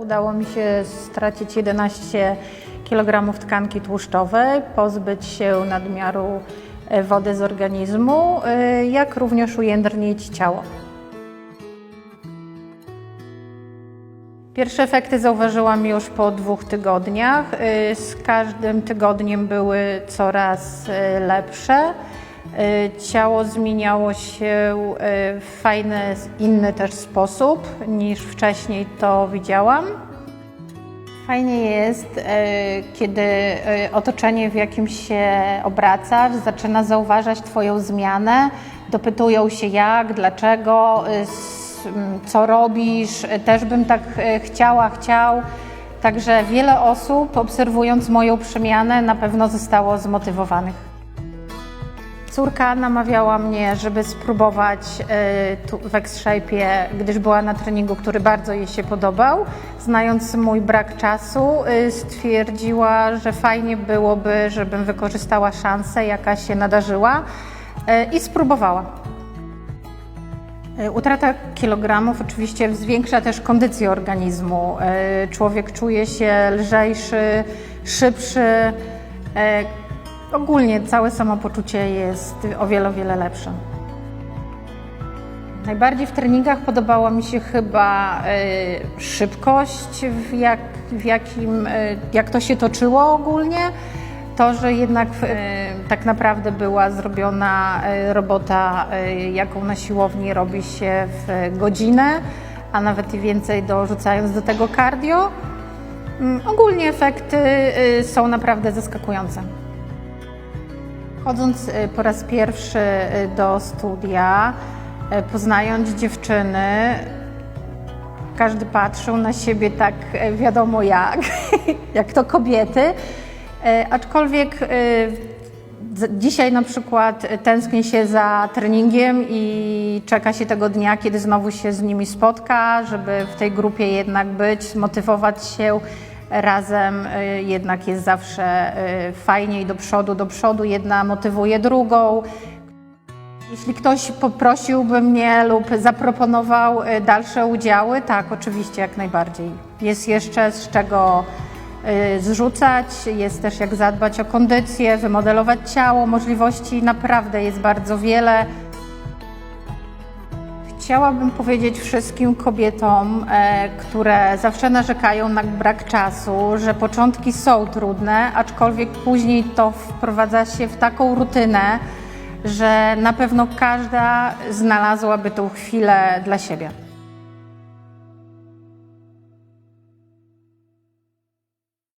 Udało mi się stracić 11 kg tkanki tłuszczowej, pozbyć się nadmiaru e, wody z organizmu, e, jak również ujędrnić ciało. Pierwsze efekty zauważyłam już po dwóch tygodniach. Y, Z każdym tygodniem były coraz lepsze. Y, Ciało zmieniało się y, w fajny, inny też sposób niż wcześniej to widziałam. Fajnie jest, y, kiedy otoczenie, w jakim się obracasz, zaczyna zauważać Twoją zmianę, dopytują się jak, dlaczego, co robisz. Też bym tak chciała, chciał. Także wiele osób, obserwując moją przemianę, na pewno zostało zmotywowanych. Córka namawiała mnie, żeby spróbować y, tu w X-Shape'ie, gdyż była na treningu, który bardzo jej się podobał. Znając mój brak czasu, y, stwierdziła, że fajnie byłoby, żebym wykorzystała szansę, jaka się nadarzyła y, i spróbowała. Utrata kilogramów oczywiście zwiększa też kondycję organizmu. Człowiek czuje się lżejszy, szybszy. Y, Ogólnie całe samopoczucie jest o wiele, o wiele lepsze. Najbardziej w treningach podobała mi się chyba y, szybkość, w, jak, w jakim, y, jak to się toczyło ogólnie. To, że jednak y, tak naprawdę była zrobiona y, robota, y, jaką na siłowni robi się w godzinę, a nawet i więcej dorzucając do tego cardio. Mm, Ogólnie efekty y, są naprawdę zaskakujące. Chodząc y, po raz pierwszy y, do studia, y, poznając dziewczyny, każdy patrzył na siebie tak wiadomo jak, jak to kobiety. Aczkolwiek dzisiaj na przykład tęskni się za treningiem i czeka się tego dnia, kiedy znowu się z nimi spotka, żeby w tej grupie jednak być, motywować się razem. y, Jednak jest zawsze y, fajniej do przodu, do przodu. Jedna motywuje drugą. Jeśli ktoś poprosiłby mnie lub zaproponował y, dalsze udziały, tak, oczywiście, jak najbardziej. Jest jeszcze z czego zrzucać, jest też jak zadbać o kondycję, wymodelować ciało, możliwości naprawdę jest bardzo wiele. Chciałabym powiedzieć wszystkim kobietom, e, które zawsze narzekają na brak czasu, że początki są trudne, aczkolwiek później to wprowadza się w taką rutynę, że na pewno każda znalazłaby tą chwilę dla siebie.